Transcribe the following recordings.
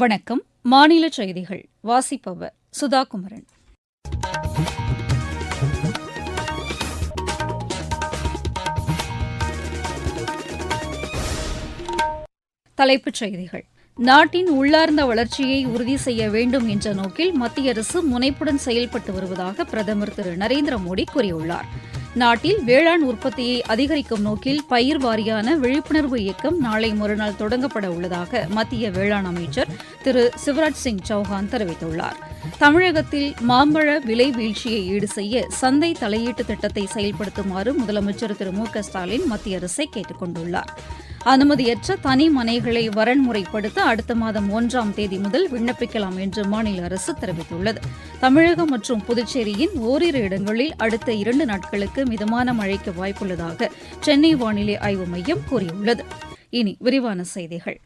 வணக்கம். மாநில செய்திகள். வாசிப்பவர் சுதா குமரன் தலைப்புச் செய்திகள். நாட்டின் உள்ளார்ந்த வளர்ச்சியை உறுதி செய்ய வேண்டும் என்ற நோக்கில் மத்திய அரசு முனைப்புடன் செயல்பட்டு வருவதாக பிரதமர் திரு நரேந்திர மோடி கூறியுள்ளார். நாட்டில் வேளாண் உற்பத்தியை அதிகரிக்கும் நோக்கில் பயிர் வாரியான விழிப்புணர்வு இயக்கம் நாளை மறுநாள் தொடங்கப்பட உள்ளதாக மத்திய வேளாண் அமைச்சர் திரு சிவராஜ் சிங் சௌஹான் தெரிவித்துள்ளார். தமிழகத்தில் மாம்பழ விலை வீழ்ச்சியை ஈடு செய்ய சந்தை தலையீட்டு திட்டத்தை செயல்படுத்துமாறு முதலமைச்சர் திரு மு க ஸ்டாலின் மத்திய அரசை கேட்டுக் கொண்டுள்ளாா் அனுமதியற்ற தனி மனைகளை வரன்முறைப்படுத்த அடுத்த மாதம் ஒன்றாம் தேதி முதல் விண்ணப்பிக்கலாம் என்று மாநில அரசு தெரிவித்துள்ளது. தமிழகம் மற்றும் புதுச்சேரியின் ஓரிரு இடங்களில் அடுத்த இரண்டு நாட்களுக்கு மிதமான மழைக்கு வாய்ப்புள்ளதாக சென்னை வானிலை ஆய்வு மையம் கூறியுள்ளது. இனி விரிவான செய்திகள்.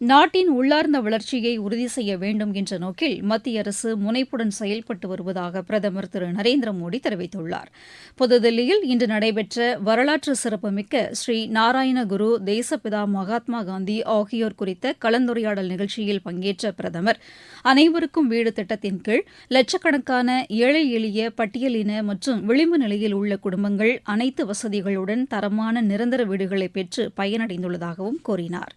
நாட்டின் உள்ளார்ந்த வளர்ச்சியை உறுதி செய்ய வேண்டும் என்ற நோக்கில் மத்திய அரசு முனைப்புடன் செயல்பட்டு வருவதாக பிரதமர் திரு நரேந்திர மோடி தெரிவித்துள்ளார். புதுதில்லியில் இன்று நடைபெற்ற வரலாற்று சிறப்புமிக்க ஸ்ரீ நாராயணகுரு தேசப்பிதா மகாத்மா காந்தி ஆகியோர் குறித்த கலந்துரையாடல் நிகழ்ச்சியில் பங்கேற்ற பிரதமர் அனைவருக்கும் வீடு திட்டத்தின் கீழ் லட்சக்கணக்கான ஏழை எளிய பட்டியலின மற்றும் விளிம்பு நிலையில் உள்ள குடும்பங்கள் அனைத்து வசதிகளுடன் தரமான நிரந்தர வீடுகளை பெற்று பயனடைந்துள்ளதாகவும் கூறினார்.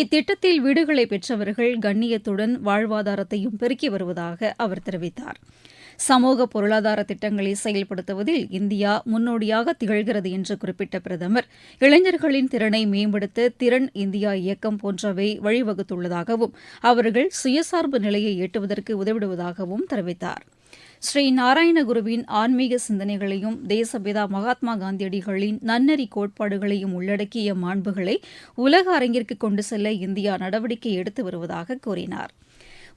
இத்திட்டத்தில் வீடுகளை பெற்றவர்கள் கண்ணியத்துடன் வாழ்வாதாரத்தையும் பெருக்கி வருவதாக அவர் தெரிவித்தார். சமூக பொருளாதார திட்டங்களை செயல்படுத்துவதில் இந்தியா முன்னோடியாக திகழ்கிறது என்று குறிப்பிட்ட பிரதமர் இளைஞர்களின் திறனை மேம்படுத்த திறன் இந்தியா இயக்கம் போன்றவை வழிவகுத்துள்ளதாகவும் அவர்கள் சுயசார்பு நிலையை எட்டுவதற்கு உதவிடுவதாகவும் தெரிவித்தார். ஸ்ரீ நாராயணகுருவின் ஆன்மீக சிந்தனைகளையும் தேசபிதா மகாத்மா காந்தியடிகளின் நன்னெறி கோட்பாடுகளையும் உள்ளடக்கிய மாண்புகளை உலக அரங்கிற்கு கொண்டு செல்ல இந்தியா நடவடிக்கை எடுத்து வருவதாக கூறினார்.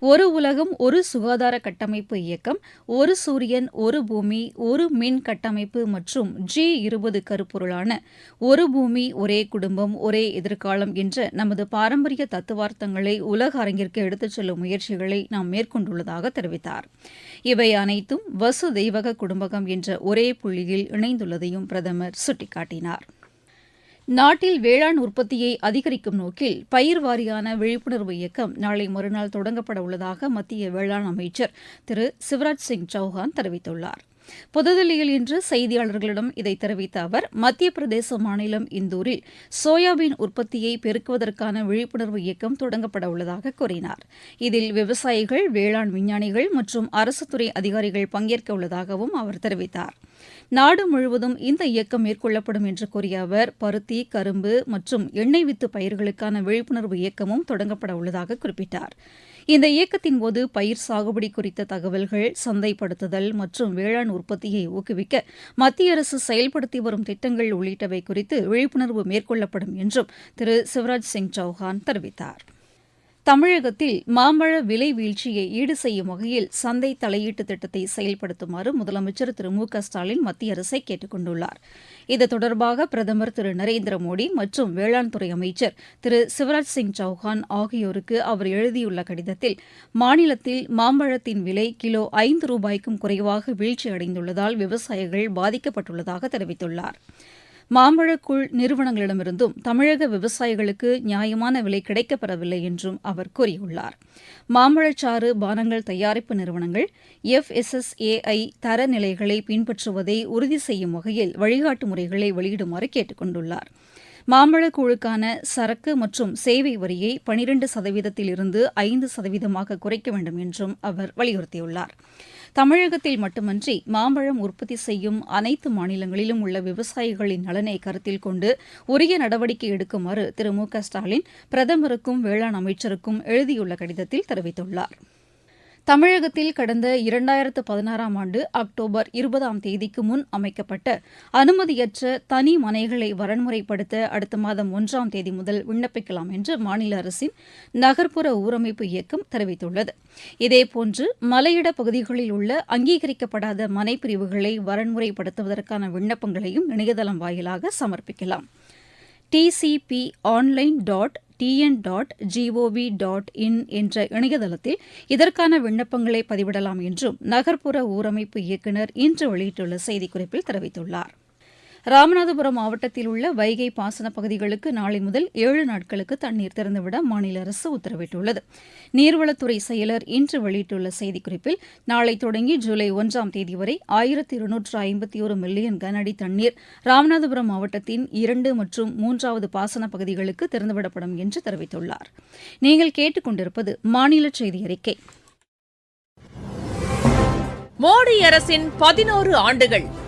ஒரு உலகம் ஒரு சுகாதார கட்டமைப்பு இயக்கம் ஒரு சூரியன் ஒரு பூமி ஒரு மின் கட்டமைப்பு மற்றும் ஜி இருபது கருப்பொருளான ஒரு பூமி ஒரே குடும்பம் ஒரே எதிர்காலம் என்ற நமது பாரம்பரிய தத்துவார்த்தங்களை உலக அரங்கிற்கு எடுத்துச் செல்லும் முயற்சிகளை நாம் மேற்கொண்டுள்ளதாக தெரிவித்தார். இவை அனைத்தும் வசு தெய்வக குடும்பகம் என்ற ஒரே புள்ளியில் இணைந்துள்ளதையும் பிரதமர் சுட்டிக்காட்டினார். நாட்டில் வேளாண் உற்பத்தியை அதிகரிக்கும் நோக்கில் பயிர் வாரியான விழிப்புணர்வு இயக்கம் நாளை மறுநாள் தொடங்கப்பட உள்ளதாக மத்திய வேளாண் அமைச்சர் திரு சிவராஜ் சிங் சௌஹான் தெரிவித்துள்ளார். புதுதில்லியில் இன்று செய்தியாளர்களிடம் இதை தெரிவித்த அவர் மத்திய பிரதேச மாநிலம் இந்தூரில் சோயாபீன் உற்பத்தியை பெருக்குவதற்கான விழிப்புணர்வு இயக்கம் தொடங்கப்பட உள்ளதாக கூறினார். இதில் விவசாயிகள் வேளாண் விஞ்ஞானிகள் மற்றும் அரசுத்துறை அதிகாரிகள் பங்கேற்க உள்ளதாகவும் அவர் தெரிவித்தார். நாடு முழுவதும் இந்த இயக்கம் மேற்கொள்ளப்படும் என்று கூறிய அவர் பருத்தி கரும்பு மற்றும் எண்ணெய் வித்து பயிர்களுக்கான விழிப்புணர்வு இயக்கமும் தொடங்கப்பட உள்ளதாக குறிப்பிட்டார். இந்த இயக்கத்தின் போது பயிர் சாகுபடி குறித்த தகவல்கள் சந்தைப்படுத்துதல் மற்றும் வேளாண் உற்பத்தியை ஊக்குவிக்க மத்திய அரசு செயல்படுத்தி வரும் திட்டங்கள் உள்ளிட்டவை குறித்து விழிப்புணர்வு மேற்கொள்ளப்படும் என்றும் திரு சிவராஜ் சிங் சௌஹான் தெரிவித்தார். தமிழகத்தில் மாம்பழ விலை வீழ்ச்சியை ஈடு செய்யும் வகையில் சந்தை தலையீட்டு திட்டத்தை செயல்படுத்துமாறு முதலமைச்சர் திரு மு க ஸ்டாலின் மத்திய அரசை கேட்டுக் கொண்டுள்ளார். இது தொடர்பாக பிரதமர் திரு நரேந்திர மோடி மற்றும் வேளாண் துறை அமைச்சர் திரு சிவராஜ் சிங் சௌஹான் ஆகியோருக்கு அவர் எழுதியுள்ள கடிதத்தில் மாநிலத்தில் மாம்பழத்தின் விலை கிலோ ஐந்து ரூபாய்க்கும் குறைவாக வீழ்ச்சியடைந்துள்ளதால் விவசாயிகள் பாதிக்கப்பட்டுள்ளதாக தெரிவித்துள்ளார். மாம்பழக்கூழ் நிறுவனங்களிடமிருந்தும் தமிழக விவசாயிகளுக்கு நியாயமான விலை கிடைக்கப்பெறவில்லை என்றும் அவர் கூறியுள்ளார். மாம்பழச்சாறு பானங்கள் தயாரிப்பு நிறுவனங்கள் எஃப் எஸ் எஸ் ஏஐ தரநிலைகளை பின்பற்றுவதை உறுதி செய்யும் வகையில் வழிகாட்டு முறைகளை வெளியிடுமாறு கேட்டுக் கொண்டுள்ளார். மாம்பழக்குழுக்கான சரக்கு மற்றும் சேவை வரியை பனிரண்டு சதவீதத்தில் இருந்து ஐந்து சதவீதமாக குறைக்க வேண்டும் என்றும் அவர் வலியுறுத்தியுள்ளார். தமிழகத்தில் மட்டுமன்றி மாம்பழம் உற்பத்தி செய்யும் அனைத்து மாநிலங்களிலும் உள்ள விவசாயிகளின் நலனை கருத்தில் கொண்டு உரிய நடவடிக்கை எடுக்குமாறு திரு மு க ஸ்டாலின் பிரதமருக்கும் வேளாண் அமைச்சருக்கும் எழுதியுள்ள கடிதத்தில் தெரிவித்துள்ளார். தமிழகத்தில் கடந்த இரண்டாயிரத்து பதினாறாம் ஆண்டு அக்டோபர் இருபதாம் தேதிக்கு முன் அமைக்கப்பட்ட அனுமதியற்ற தனி மனைகளை வரன்முறைப்படுத்த அடுத்த மாதம் ஒன்றாம் தேதி முதல் விண்ணப்பிக்கலாம் என்று மாநில அரசின் நகர்ப்புற ஊரமைப்பு இயக்கம் தெரிவித்துள்ளது. இதேபோன்று மலையிட பகுதிகளில் உள்ள அங்கீகரிக்கப்படாத மனைப்பிரிவுகளை வரன்முறைப்படுத்துவதற்கான விண்ணப்பங்களையும் இணையதளம் வாயிலாக சமர்ப்பிக்கலாம். TCP online dot TN dot GOV dot in என்ற இணையதளத்தில் இதற்கான விண்ணப்பங்களை பதிவிடலாம் என்றும் நகர்ப்புற ஊரமைப்பு இயக்குநர் இன்று வெளியிட்டுள்ள செய்திக்குறிப்பில் தெரிவித்துள்ளார். ராமநாதபுரம் மாவட்டத்தில் உள்ள வைகை பாசன பகுதிகளுக்கு நாளை முதல் ஏழு நாட்களுக்கு தண்ணீர் திறந்துவிட மாநில அரசு உத்தரவிட்டுள்ளது. நீர்வளத்துறை செயலர் இன்று வெளியிட்டுள்ள செய்திக்குறிப்பில் நாளை தொடங்கி ஜூலை ஒன்றாம் தேதி வரை ஆயிரத்தி இருநூற்று ஐம்பத்தி ஒரு மில்லியன் கனஅடி தண்ணீர் ராமநாதபுரம் மாவட்டத்தின் இரண்டு மற்றும் மூன்றாவது பாசன பகுதிகளுக்கு திறந்துவிடப்படும் என்று தெரிவித்துள்ளார். நீங்கள் கேட்டுக்கொண்டிருப்பது மாநில செய்தி அறிக்கை. மோடி அரசின் பதினோரு ஆண்டுகள்.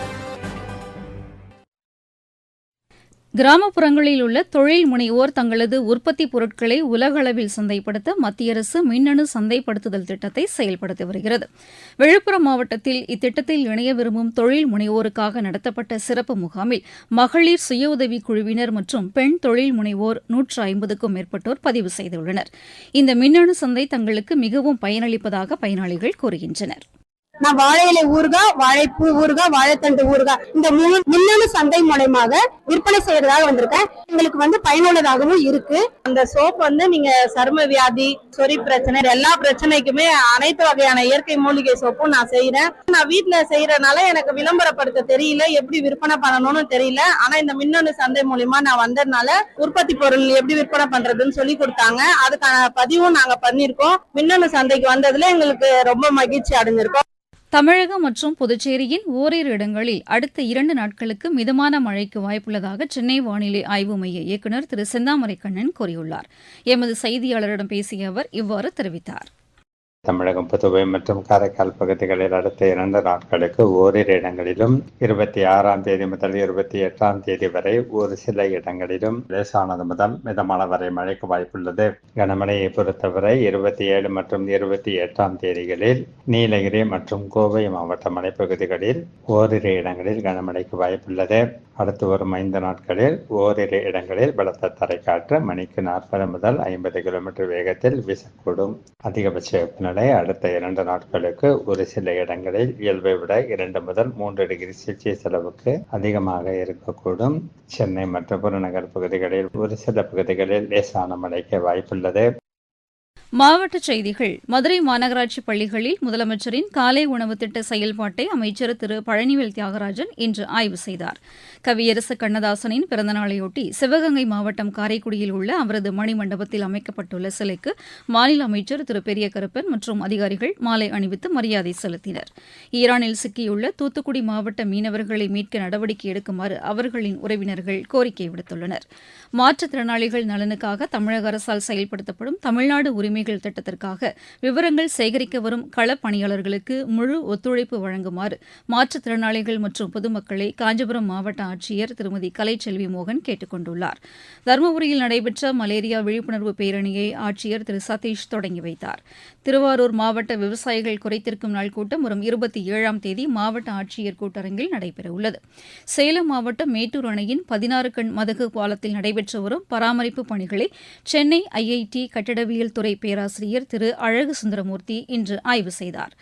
கிராமப்புறங்களில் உள்ள தொழில் முனைவோர் தங்களது உற்பத்தி பொருட்களை உலக அளவில் சந்தைப்படுத்த மத்திய அரசு மின்னணு சந்தைப்படுத்துதல் திட்டத்தை செயல்படுத்தி வருகிறது. விழுப்புரம் மாவட்டத்தில் இத்திட்டத்தில் இணைய விரும்பும் தொழில் முனைவோருக்காக நடத்தப்பட்ட சிறப்பு முகாமில் மகளிர் சுய உதவிக் குழுவினர் மற்றும் பெண் தொழில் முனைவோர் நூற்று ஐம்பதுக்கும் மேற்பட்டோர் பதிவு செய்துள்ளனர். இந்த மின்னணு சந்தை தங்களுக்கு மிகவும் பயனளிப்பதாக பயனாளிகள் கூறுகின்றனர். நான் வாழை இலை ஊறுகாய் வாழைப்பூ ஊறுகாய் வாழைத்தண்டு ஊறுகாய். இந்த மூணு மின்னணு சந்தை மூலயமாக விற்பனை செய்யறதாக வந்திருக்கேன். எங்களுக்கு வந்து பயனுள்ளதாகவும் இருக்கு. அந்த சோப் வந்து நீங்க சரும வியாதி சொறி பிரச்சனை எல்லா பிரச்சனைக்குமே அனைத்து வகையான இயற்கை மூலிகை சோப்பும் நான் செய்யறேன் நான் வீட்டுல செய்யறதுனால எனக்கு விளம்பரப்படுத்த தெரியல எப்படி விற்பனை பண்ணணும்னு தெரியல. ஆனா இந்த மின்னணு சந்தை மூலியமா நான் வந்ததுனால உற்பத்தி பொருள் எப்படி விற்பனை பண்றதுன்னு சொல்லி கொடுத்தாங்க. அதுக்கான பதிவும் நாங்க பண்ணிருக்கோம் மின்னணு சந்தைக்கு வந்ததுல எங்களுக்கு ரொம்ப மகிழ்ச்சி அடைஞ்சிருக்கோம். தமிழகம் மற்றும் புதுச்சேரியின் ஓரிரு இடங்களில் அடுத்த இரண்டு நாட்களுக்கு மிதமான மழைக்கு வாய்ப்புள்ளதாக சென்னை வானிலை ஆய்வு மைய இயக்குநர் திரு செந்தாமரை கண்ணன் கூறியுள்ளார். எமது செய்தியாளரிடம் பேசிய அவர் இவ்வாறு தெரிவித்தார். தமிழகம் புதுவை மற்றும் காரைக்கால் பகுதிகளில் அடுத்த இரண்டு நாட்களுக்கு ஓரிரு இடங்களிலும் இருபத்தி ஆறாம் தேதி முதல் இருபத்தி எட்டாம் தேதி வரை ஒரு சில இடங்களிலும் லேசானது முதல் மிதமான வரை மழைக்கு வாய்ப்புள்ளது. கனமழையை பொறுத்தவரை இருபத்தி ஏழு மற்றும் இருபத்தி எட்டாம் தேதிகளில் நீலகிரி மற்றும் கோவை மாவட்ட மலைப்பகுதிகளில் ஓரிரு இடங்களில் கனமழைக்கு வாய்ப்புள்ளது. அடுத்து வரும் ஐந்து நாட்களில் ஓரிரு இடங்களில் பலத்த தரைக்காற்று மணிக்கு நாற்பது முதல் ஐம்பது கிலோமீட்டர் வேகத்தில் வீசக்கூடும். அதிகபட்ச வெப்பநிலை அடுத்த இரண்டு நாட்களுக்கு ஒரு சில இடங்களில் இயல்பை விட இரண்டு முதல் மூன்று டிகிரி செல்சியஸ் அளவுக்கு அதிகமாக இருக்கக்கூடும். சென்னை மற்றும் புறநகர் பகுதிகளில் ஒரு சில பகுதிகளில் லேசான மழைக்கு வாய்ப்புள்ளது. மாவட்டச் செய்திகள். மதுரை மாநகராட்சி பள்ளிகளில் முதலமைச்சரின் காலை உணவு திட்ட செயல்பாட்டை அமைச்சர் திரு. பழனிவேல் தியாகராஜன் இன்று ஆய்வு செய்தார். கவியரசு கண்ணதாசனின் பிறந்தநாளையொட்டி சிவகங்கை மாவட்டம் காரைக்குடியில் உள்ள அவரது மணிமண்டபத்தில் அமைக்கப்பட்டுள்ள சிலைக்கு மாநில அமைச்சர் திரு. பெரிய கருப்பன் மற்றும் அதிகாரிகள் மாலை அணிவித்து மரியாதை செலுத்தினர். ஈரானில் சிக்கியுள்ள தூத்துக்குடி மாவட்ட மீனவர்களை மீட்க நடவடிக்கை எடுக்குமாறு அவர்களின் உறவினர்கள் கோரிக்கை விடுத்துள்ளனர். மாற்றுத்திறனாளிகள் நலனுக்காக தமிழக அரசால் செயல்படுத்தப்படும் தமிழ்நாடு உரிமை உரிமைகள் திட்டத்திற்காக விவரங்கள் சேகரிக்க வரும் களப்பணியாளர்களுக்கு முழு ஒத்துழைப்பு வழங்குமாறு மாற்றுத்திறனாளிகள் மற்றும் பொதுமக்களை காஞ்சிபுரம் மாவட்ட ஆட்சியர் திருமதி கலைச்செல்வி மோகன் கேட்டுக் கொண்டுள்ளார். தருமபுரியில் நடைபெற்ற மலேரியா விழிப்புணர்வு பேரணியை ஆட்சியர் திரு சதீஷ் தொடங்கி வைத்தார். திருவாரூர் மாவட்ட விவசாயிகள் குறைத்திருக்கும் நாள் கூட்டம் வரும் இருபத்தி ஏழாம் தேதி மாவட்ட ஆட்சியர் கூட்டரங்கில் நடைபெறவுள்ளது சேலம் மாவட்டம் மேட்டூர் அணையின் பதினாறு கண் மதகு பாலத்தில் நடைபெற்று வரும் பராமரிப்பு பணிகளை சென்னை ஐஐடி கட்டிடவியல் துறை பேராசிரியர் திரு அழகு சுந்தரமூர்த்தி இன்று ஆய்வு செய்தார்.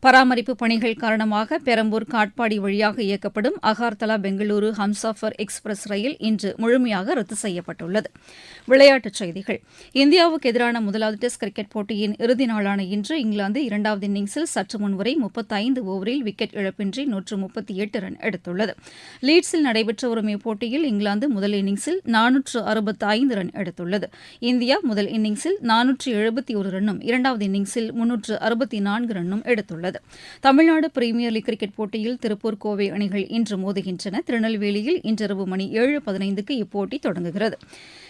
பராமரிப்பு பணிகள் காரணமாக பெரம்பூர் காட்பாடி வழியாக இயக்கப்படும் அகார்தலா பெங்களூரு ஹம்சாஃபர் எக்ஸ்பிரஸ் ரயில் இன்று முழுமையாக ரத்து செய்யப்பட்டுள்ளது. விளையாட்டுச் செய்திகள். இந்தியாவுக்கு எதிரான முதலாவது டெஸ்ட் கிரிக்கெட் போட்டியின் இறுதி நாளான இன்று இங்கிலாந்து இரண்டாவது இன்னிங்ஸில் சற்று முன்வரை முப்பத்தைந்து ஓவரில் விக்கெட் இழப்பின்றி நூற்று முப்பத்தி எட்டு ரன் எடுத்துள்ளது. லீட்ஸில் நடைபெற்று வரும் இப்போட்டியில் இங்கிலாந்து முதல் இன்னிங்ஸில் நானூற்று அறுபத்தி ஐந்து ரன் எடுத்துள்ளது. இந்தியா முதல் இன்னிங்ஸில் நானூற்று எழுபத்தி ஒரு ரன்னும் இரண்டாவது இன்னிங்ஸில் முன்னூற்று அறுபத்தி நான்கு ரன்னும் எடுத்துள்ளது. தமிழ்நாடு பிரீமியர் லீக் கிரிக்கெட் போட்டியில் திருப்பூர் கோவை அணிகள் இன்று மோதுகின்றன. திருநெல்வேலியில் இன்றிரவு மணி ஏழு பதினைந்துக்கு இப்போட்டி தொடங்குகிறது.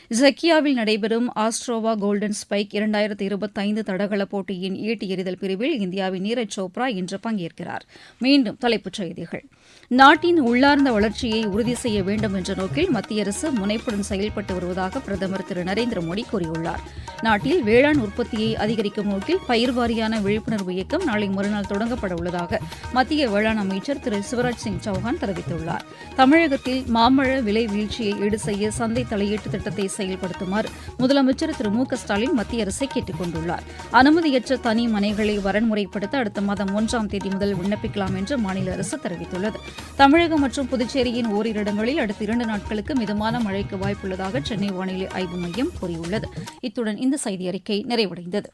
ஜக்கியாவில் நடைபெறும் ஆஸ்ட்ரோவா கோல்டன் ஸ்பைக் இரண்டாயிரத்து இருபத்தைந்து தடகள போட்டியின் ஈட்டி எறிதல் பிரிவில் இந்தியாவின் நீரஜ் சோப்ரா இன்று பங்கேற்கிறார். மீண்டும் தலைப்புச் செய்திகள். நாட்டின் உள்ளார்ந்த வளர்ச்சியை உறுதி செய்ய வேண்டும் என்ற நோக்கில் மத்திய அரசு முனைப்புடன் செயல்பட்டு வருவதாக பிரதமர் திரு நரேந்திர மோடி கூறியுள்ளார். நாட்டில் வேளாண் உற்பத்தியை அதிகரிக்கும் நோக்கில் பயிர் வாரியான விழிப்புணர்வு இயக்கம் நாளை மறுநாள் பணிகள் தொடங்கப்பட உள்ளதாக மத்திய வேளாண் அமைச்சர் திரு சிவராஜ் சிங் சௌஹான் தெரிவித்துள்ளார். தமிழகத்தில் மாம்பழ விலை வீழ்ச்சியை ஈடு செய்ய சந்தை தலையீட்டு திட்டத்தை செயல்படுத்துமாறு முதலமைச்சர் திரு மு ஸ்டாலின் மத்திய அரசை கேட்டுக் கொண்டுள்ளார். அனுமதியற்ற தனி மனைகளை வரன்முறைப்படுத்த அடுத்த மாதம் ஒன்றாம் தேதி முதல் விண்ணப்பிக்கலாம் என்று மாநில அரசு தெரிவித்துள்ளது. தமிழகம் மற்றும் புதுச்சேரியின் ஓரிரு இடங்களில் அடுத்த இரண்டு நாட்களுக்கு மிதமான மழைக்கு வாய்ப்புள்ளதாக சென்னை வானிலை ஆய்வு மையம் கூறியுள்ளது. இத்துடன் இந்த செய்தி அறிக்கை நிறைவடைந்தது.